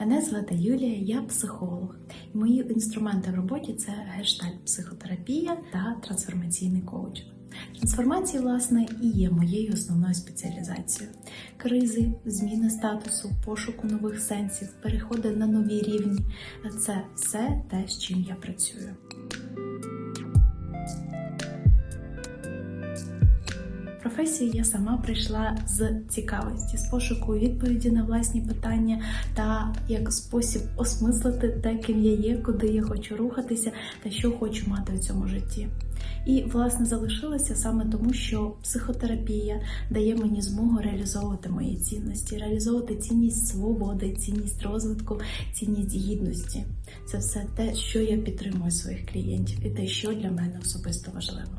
Мене звати Юлія, я психолог. Мої інструменти в роботі це гештальт психотерапія та трансформаційний коучинг. Трансформація, власне, і є моєю основною спеціалізацією. Кризи, зміни статусу, пошуку нових сенсів, переходи на нові рівні це все те, з чим я працюю. Професію я сама прийшла з цікавості, з пошуку відповіді на власні питання та як спосіб осмислити те, ким я є, куди я хочу рухатися та що хочу мати у цьому житті. І власне залишилася саме тому, що психотерапія дає мені змогу реалізовувати мої цінності, реалізовувати цінність свободи, цінність розвитку, цінність гідності. Це все те, що я підтримую своїх клієнтів, і те, що для мене особисто важливо.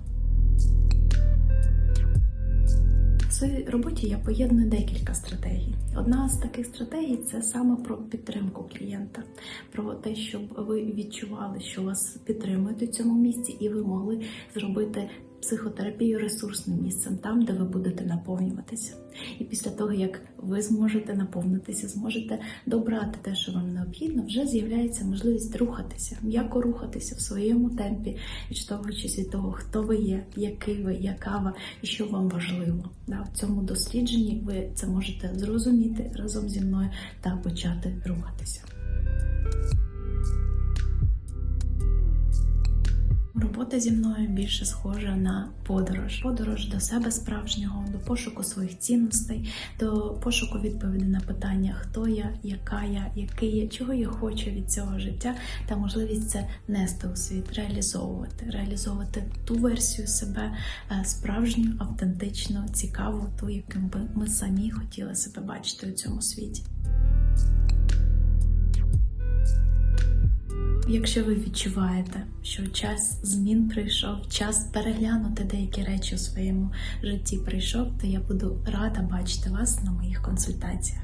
Роботі я поєдную декілька стратегій. Одна з таких стратегій це саме про підтримку клієнта, про те, щоб ви відчували, що вас підтримують у цьому місці, і ви могли зробити психотерапію ресурсним місцем, там, де ви будете наповнюватися. І після того, як ви зможете наповнитися, зможете добрати те, що вам необхідно, вже з'являється можливість рухатися, м'яко рухатися в своєму темпі, відштовхуючись від того, хто ви є, який ви, яка ви і що вам важливо. Да, в цьому дослідженні ви це можете зрозуміти разом зі мною та почати рухатися. Робота зі мною більше схожа на подорож. Подорож до себе справжнього, до пошуку своїх цінностей, до пошуку відповіді на питання, хто я, яка я, який я, чого я хочу від цього життя, та можливість це нести у світ, реалізовувати, реалізовувати ту версію себе е, справжню, автентичну, цікаву, ту, яким би ми самі хотіли себе бачити у цьому світі. Якщо ви відчуваєте, що час змін прийшов, час переглянути деякі речі у своєму житті прийшов, то я буду рада бачити вас на моїх консультаціях.